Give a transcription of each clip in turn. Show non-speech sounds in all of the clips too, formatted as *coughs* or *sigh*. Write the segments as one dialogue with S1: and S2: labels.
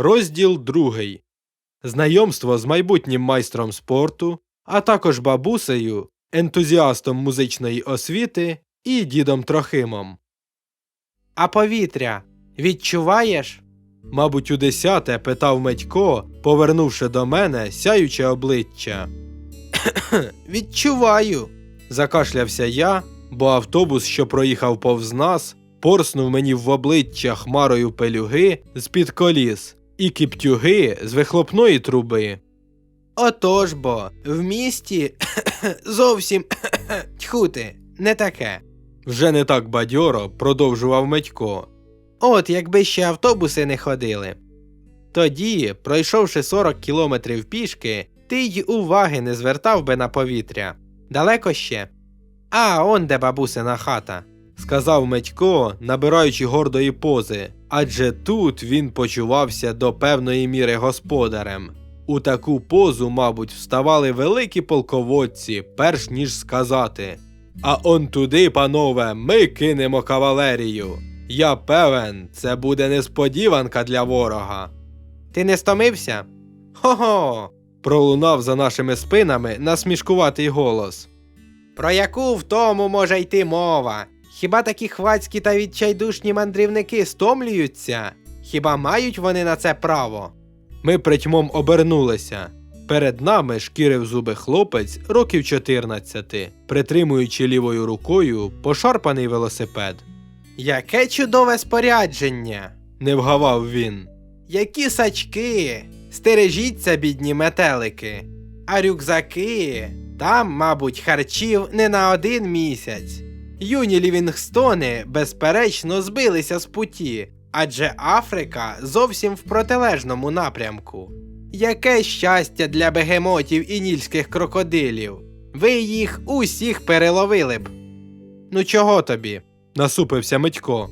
S1: Розділ другий. Знайомство з майбутнім майстром спорту, а також бабусею, ентузіастом музичної освіти і дідом Трохимом.
S2: А повітря відчуваєш?
S1: Мабуть, у десяте питав Медько, повернувши до мене сяюче обличчя. *coughs*
S2: Відчуваю.
S1: Закашлявся я, бо автобус, що проїхав повз нас, порснув мені в обличчя хмарою пелюги з-під коліс і кіптюги з вихлопної труби.
S2: Отож бо, в місті *coughs* зовсім *coughs* тьху ти, не таке.
S1: Вже не так бадьоро продовжував Медько.
S2: От якби ще автобуси не ходили. Тоді, пройшовши 40 кілометрів пішки, ти й уваги не звертав би на повітря. Далеко ще. А, он де бабусина хата.
S1: сказав Медько, набираючи гордої пози, адже тут він почувався до певної міри господарем. У таку позу, мабуть, вставали великі полководці, перш ніж сказати. А он туди, панове, ми кинемо кавалерію. Я певен, це буде несподіванка для ворога.
S2: Ти не стомився? Хо-хо!
S1: Пролунав за нашими спинами насмішкуватий голос.
S2: Про яку в тому може йти мова? Хіба такі хвацькі та відчайдушні мандрівники стомлюються? Хіба мають вони на це право?
S1: Ми притьмом обернулися. Перед нами шкірив зуби хлопець років 14, притримуючи лівою рукою пошарпаний велосипед.
S2: Яке чудове спорядження!
S1: Не вгавав він.
S2: Які сачки! Стережіться, бідні метелики. А рюкзаки там, мабуть, харчів не на один місяць. Юні Лівінгстони, безперечно, збилися з путі, адже Африка зовсім в протилежному напрямку. Яке щастя для бегемотів і нільських крокодилів! Ви їх усіх переловили б. Ну чого тобі?
S1: Насупився Митько.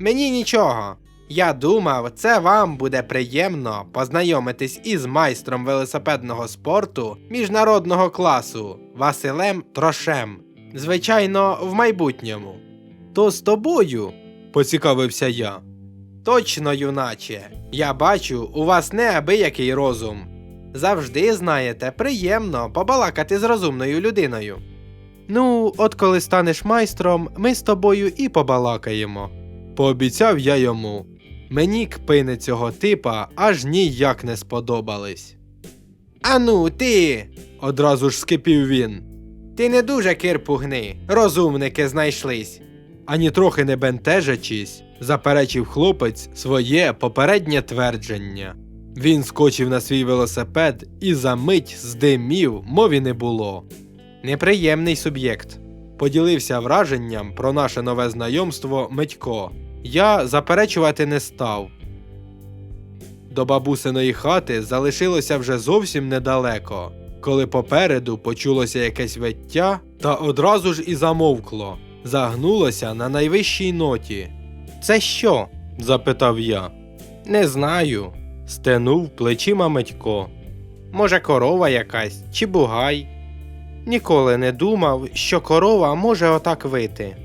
S2: Мені нічого. Я думав, це вам буде приємно познайомитись із майстром велосипедного спорту міжнародного класу Василем Трошем. Звичайно, в майбутньому. То з тобою?
S1: Поцікавився я.
S2: Точно, юначе. Я бачу, у вас неабиякий розум. Завжди, знаєте, приємно побалакати з розумною людиною. Ну, от коли станеш майстром, ми з тобою і побалакаємо.
S1: Пообіцяв я йому. Мені кпини цього типа аж ніяк не сподобались.
S2: Ану, ти!
S1: Одразу ж скипів він.
S2: Ти не дуже кирпугни, розумники знайшлись.
S1: Ані трохи не бентежачись, заперечив хлопець своє попереднє твердження. Він скочив на свій велосипед і за мить здимів, мові не було.
S2: Неприємний суб'єкт.
S1: Поділився враженням про наше нове знайомство Митько. Я заперечувати не став. До бабусиної хати залишилося вже зовсім недалеко, коли попереду почулося якесь виття та одразу ж і замовкло, загнулося на найвищій ноті.
S2: Це що?
S1: запитав я.
S2: Не знаю.
S1: Стенув плечима Митько.
S2: Може, корова якась чи бугай. Ніколи не думав, що корова може отак вити.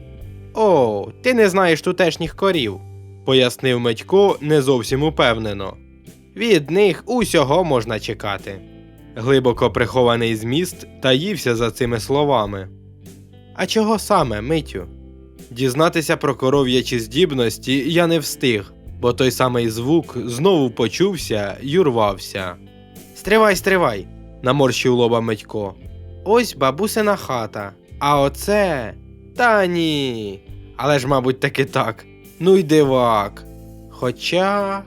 S2: О, ти не знаєш тутешніх корів.
S1: Пояснив Митько не зовсім упевнено.
S2: Від них усього можна чекати.
S1: Глибоко прихований зміст таївся за цими словами.
S2: А чого саме, Митю?
S1: Дізнатися про коров'ячі здібності я не встиг, бо той самий звук знову почувся й урвався.
S2: Стривай, стривай.
S1: Наморщив лоба Митько.
S2: Ось бабусина хата. А оце. Та ні. Але ж, мабуть, таки так. Ну й дивак. Хоча.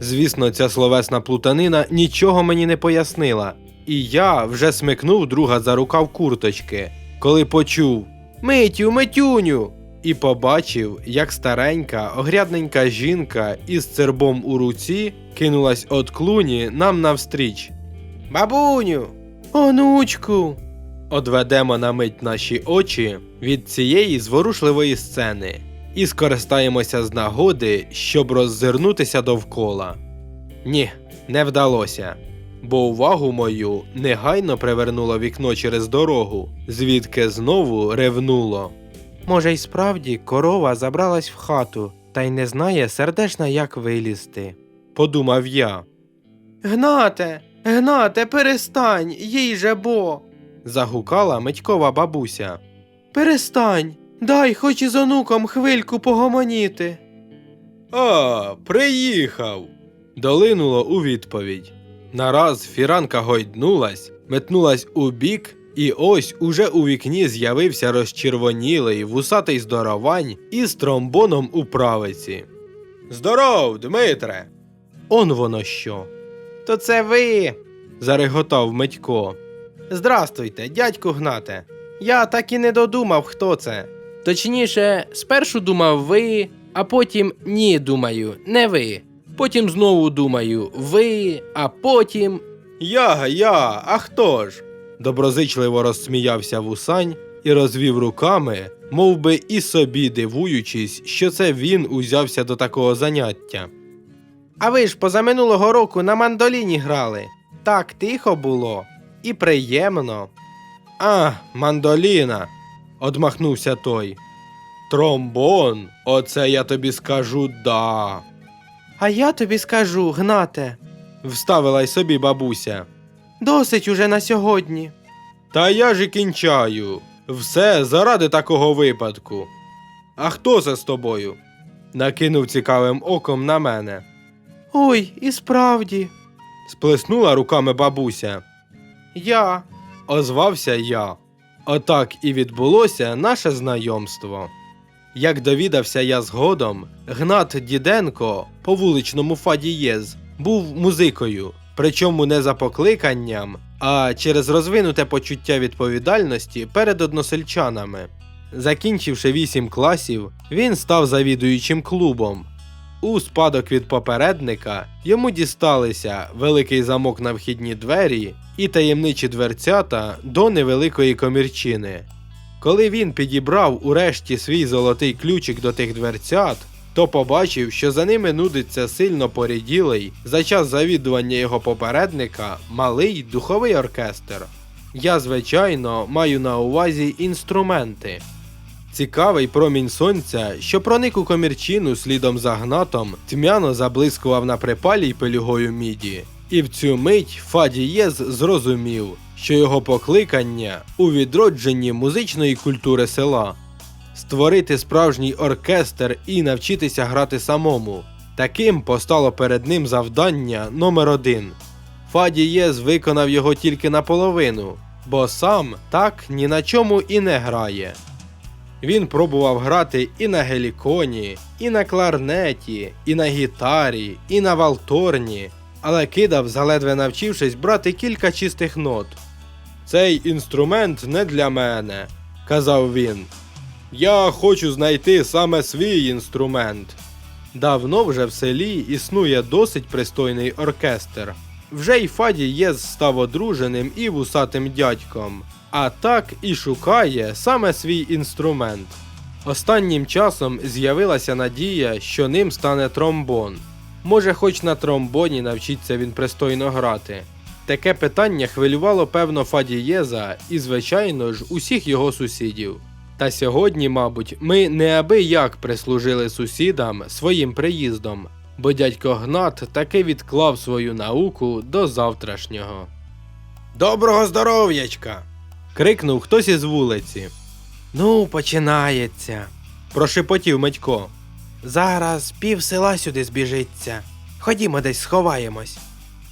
S1: Звісно, ця словесна плутанина нічого мені не пояснила, і я вже смикнув друга за рукав курточки, коли почув
S2: Митю, Митюню.
S1: і побачив, як старенька, огрядненька жінка із цербом у руці кинулась от клуні нам навстріч.
S2: Бабуню. Онучку.
S1: Одведемо на мить наші очі від цієї зворушливої сцени і скористаємося з нагоди, щоб роззирнутися довкола. Ні, не вдалося, бо увагу мою негайно привернуло вікно через дорогу, звідки знову ревнуло.
S2: Може, й справді корова забралась в хату та й не знає сердешна, як вилізти.
S1: подумав я.
S2: Гнате, гнате, перестань, їй же бо.
S1: Загукала Митькова бабуся.
S2: Перестань, дай хоч із онуком хвильку погомоніти.
S1: А, приїхав. Долинуло у відповідь. Нараз фіранка гойднулась, метнулась у бік, і ось уже у вікні з'явився розчервонілий вусатий здоровань із тромбоном у правиці. Здоров, Дмитре. Он воно що.
S2: То це ви.
S1: зареготав Митько.
S2: Здрастуйте, дядьку Гнате. Я так і не додумав, хто це. Точніше, спершу думав ви, а потім ні, думаю, не ви. Потім знову думаю, ви, а потім.
S1: Я, я, а хто ж? Доброзичливо розсміявся вусань і розвів руками, мов би і собі дивуючись, що це він узявся до такого заняття.
S2: А ви ж позаминулого року на мандоліні грали. Так тихо було і приємно.
S1: А, мандоліна, одмахнувся той. Тромбон, оце я тобі скажу да.
S2: А я тобі скажу, Гнате,
S1: Вставила й собі бабуся.
S2: досить уже на сьогодні.
S1: Та я ж і кінчаю. Все заради такого випадку. А хто це з тобою? Накинув цікавим оком на мене.
S2: Ой, і справді,
S1: Сплеснула руками бабуся.
S2: я.
S1: Озвався я. Отак і відбулося наше знайомство. Як довідався я згодом, Гнат Діденко по вуличному Фадієз був музикою, причому не за покликанням, а через розвинуте почуття відповідальності перед односельчанами. Закінчивши вісім класів, він став завідуючим клубом. У спадок від попередника йому дісталися великий замок на вхідні двері і таємничі дверцята до невеликої комірчини. Коли він підібрав урешті свій золотий ключик до тих дверцят, то побачив, що за ними нудиться сильно поріділий за час завідування його попередника малий духовий оркестр. Я, звичайно, маю на увазі інструменти. Цікавий промінь сонця, що проник у комірчину слідом за гнатом, тьмяно заблискував на припалій пелюгою міді. І в цю мить Фадієз зрозумів, що його покликання у відродженні музичної культури села створити справжній оркестр і навчитися грати самому. Таким постало перед ним завдання номер один. Фадієз виконав його тільки наполовину, бо сам так ні на чому і не грає. Він пробував грати і на геліконі, і на кларнеті, і на гітарі, і на валторні, але кидав, заледве навчившись брати кілька чистих нот. Цей інструмент не для мене, казав він. Я хочу знайти саме свій інструмент. Давно вже в селі існує досить пристойний оркестр. Вже й Фаді Єз став одруженим і вусатим дядьком, а так і шукає саме свій інструмент. Останнім часом з'явилася надія, що ним стане тромбон. Може, хоч на тромбоні навчиться він пристойно грати. Таке питання хвилювало певно Фадієза і, звичайно ж, усіх його сусідів. Та сьогодні, мабуть, ми неабияк прислужили сусідам своїм приїздом, бо дядько Гнат таки відклав свою науку до завтрашнього. Доброго здоров'ячка! крикнув хтось із вулиці.
S2: Ну, починається.
S1: Прошепотів Митько.
S2: Зараз пів села сюди збіжиться. Ходімо десь сховаємось.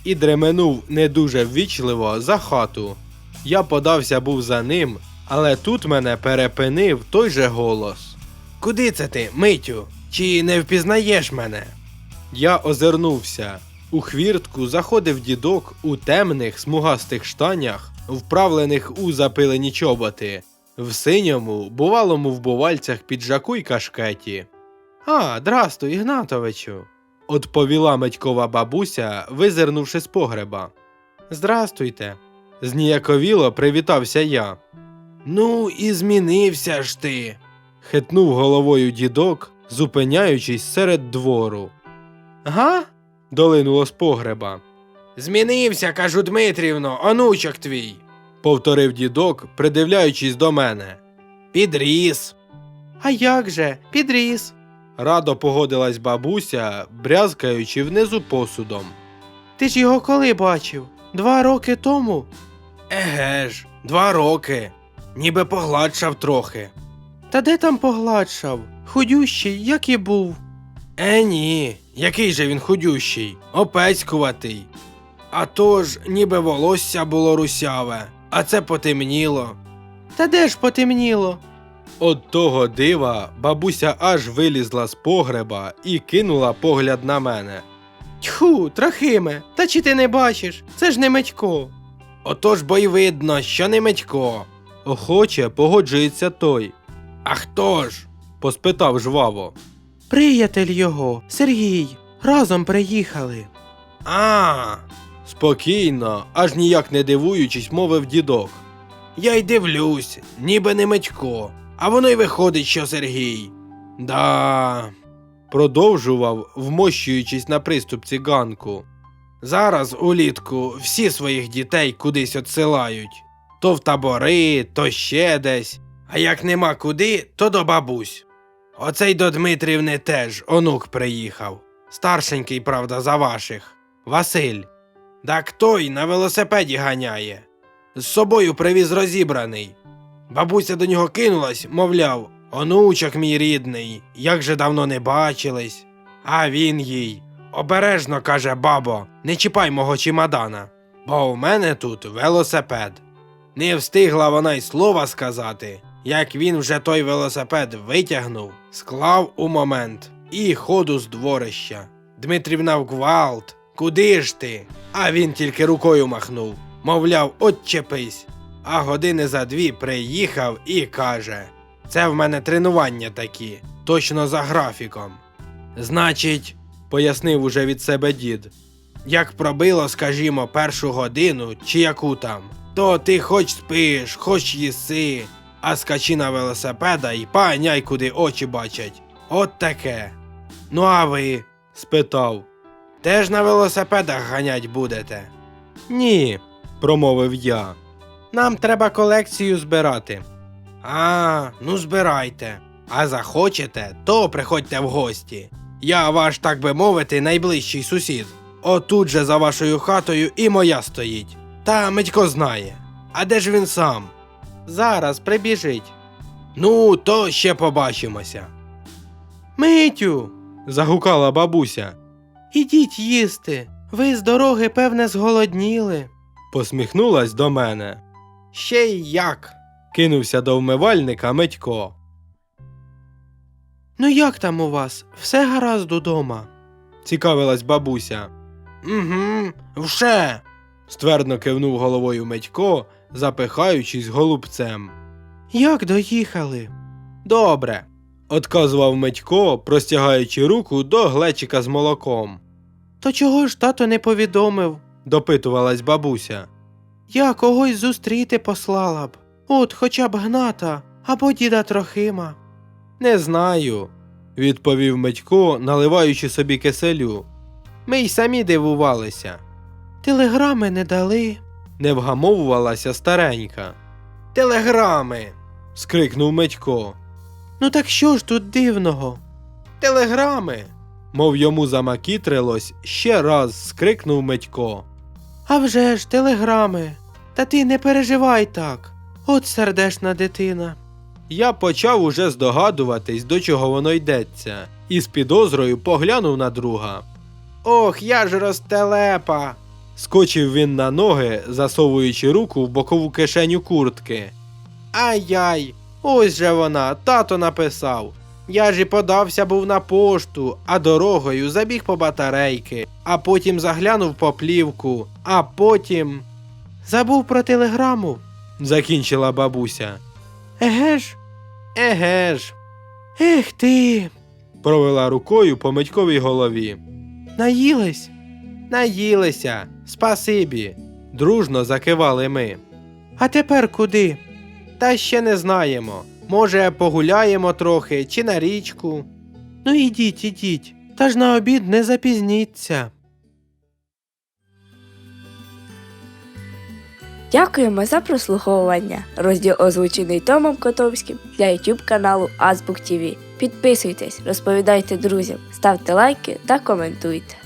S1: і дременув не дуже ввічливо за хату. Я подався був за ним, але тут мене перепинив той же голос.
S2: Куди це ти, Митю? Чи не впізнаєш мене?
S1: Я озирнувся. У хвіртку заходив дідок у темних смугастих штанях, вправлених у запилені чоботи, в синьому, бувалому в бувальцях піджаку й кашкеті.
S2: А, здрастуй, Ігнатовичу.
S1: Отповіла Медькова бабуся, визирнувши з погреба.
S2: Здрастуйте.
S1: Зніяковіло привітався я.
S2: Ну, і змінився ж ти.
S1: Хитнув головою дідок, зупиняючись серед двору.
S2: Га?
S1: Долинуло з погреба.
S2: Змінився, кажу Дмитрівно, онучок твій.
S1: Повторив дідок, придивляючись до мене.
S2: Підріс. А як же, підріс.
S3: Радо погодилась бабуся, брязкаючи внизу посудом.
S1: Ти ж його коли бачив? Два роки тому? Еге ж, два роки. Ніби погладшав трохи. Та де там погладшав? Худющий, як і був. Е, ні, який же він худющий, опецькуватий. А то ж, ніби волосся було русяве, а це потемніло. Та де ж потемніло?
S3: От того дива бабуся аж вилізла з погреба і кинула погляд на мене.
S1: Тьху, Трохиме, та чи ти не бачиш? Це ж не Медько. Отож бо й видно, що не Медько.
S3: Охоче погоджується той,
S1: А хто ж?
S3: поспитав жваво.
S1: Приятель його, Сергій. Разом приїхали. А,
S3: Спокійно, аж ніяк не дивуючись, мовив дідок.
S1: я й дивлюсь, ніби не Медько. А воно й виходить, що Сергій. Да.
S3: Продовжував, вмощуючись на приступці ганку.
S1: Зараз улітку всі своїх дітей кудись отсилають. То в табори, то ще десь. А як нема куди, то до бабусь. Оцей до Дмитрівни теж онук приїхав. Старшенький, правда, за ваших. Василь. Так той на велосипеді ганяє. З собою привіз розібраний. Бабуся до нього кинулась, мовляв, онучок мій рідний, як же давно не бачились. А він їй. Обережно, каже бабо, не чіпай мого чемодана, бо у мене тут велосипед. Не встигла вона й слова сказати, як він вже той велосипед витягнув, склав у момент і ходу з дворища. Дмитрівна в гвалт, куди ж ти? А він тільки рукою махнув, мовляв, отчепись. А години за дві приїхав і каже: Це в мене тренування такі, точно за графіком. Значить,
S3: Пояснив уже від себе дід.
S1: як пробило, скажімо, першу годину чи яку там, то ти хоч спиш, хоч їси, а скачи на велосипеда і паняй, куди очі бачать. От таке. Ну а ви
S3: Спитав.
S1: теж на велосипедах ганять будете?
S3: Ні, промовив я.
S1: Нам треба колекцію збирати. А, ну збирайте. А захочете, то приходьте в гості. Я ваш, так би мовити, найближчий сусід. Отут же за вашою хатою і моя стоїть. Та Митько знає. А де ж він сам? Зараз прибіжить. Ну, то ще побачимося. Митю,
S3: Загукала бабуся.
S1: ідіть їсти. Ви з дороги, певне, зголодніли.
S3: Посміхнулась до мене.
S1: Ще й як.
S3: Кинувся до вмивальника Митько.
S1: Ну як там у вас? Все гаразд удома?
S3: Цікавилась бабуся.
S1: Угу, вже.
S3: Ствердно кивнув головою Митько, запихаючись голубцем.
S1: Як доїхали? Добре.
S3: Отказував Митько, простягаючи руку до глечика з молоком.
S1: То чого ж тато не повідомив?
S3: Допитувалась бабуся.
S1: Я когось зустріти послала б. От хоча б гната або діда Трохима.
S3: Не знаю, відповів Митько, наливаючи собі киселю. Ми й самі дивувалися.
S1: Телеграми не дали.
S3: Не вгамовувалася старенька.
S1: Телеграми.
S3: Скрикнув Митько,
S1: Ну так що ж тут дивного? Телеграми.
S3: мов йому замакітрилось, ще раз скрикнув Митько.
S1: А вже ж, телеграми. Та ти не переживай так. От сердешна дитина.
S3: Я почав уже здогадуватись, до чого воно йдеться, і з підозрою поглянув на друга.
S1: Ох, я ж розтелепа.
S3: Скочив він на ноги, засовуючи руку в бокову кишеню куртки.
S1: Ай-яй, ось же вона, тато написав. Я ж і подався був на пошту, а дорогою забіг по батарейки, а потім заглянув по плівку, а потім. Забув про телеграму.
S3: Закінчила бабуся.
S1: Еге ж? Еге ж. Ех ти.
S3: Провела рукою по Митьковій голові.
S1: Наїлись? Наїлися. Спасибі.
S3: Дружно закивали ми.
S1: А тепер куди? Та ще не знаємо. Може, погуляємо трохи чи на річку. Ну ідіть, ідіть, та ж на обід не запізніться.
S4: Дякуємо за прослуховування. Розділ озвучений Томом Котовським для YouTube каналу Азбук ТВ. Підписуйтесь, розповідайте друзям, ставте лайки та коментуйте.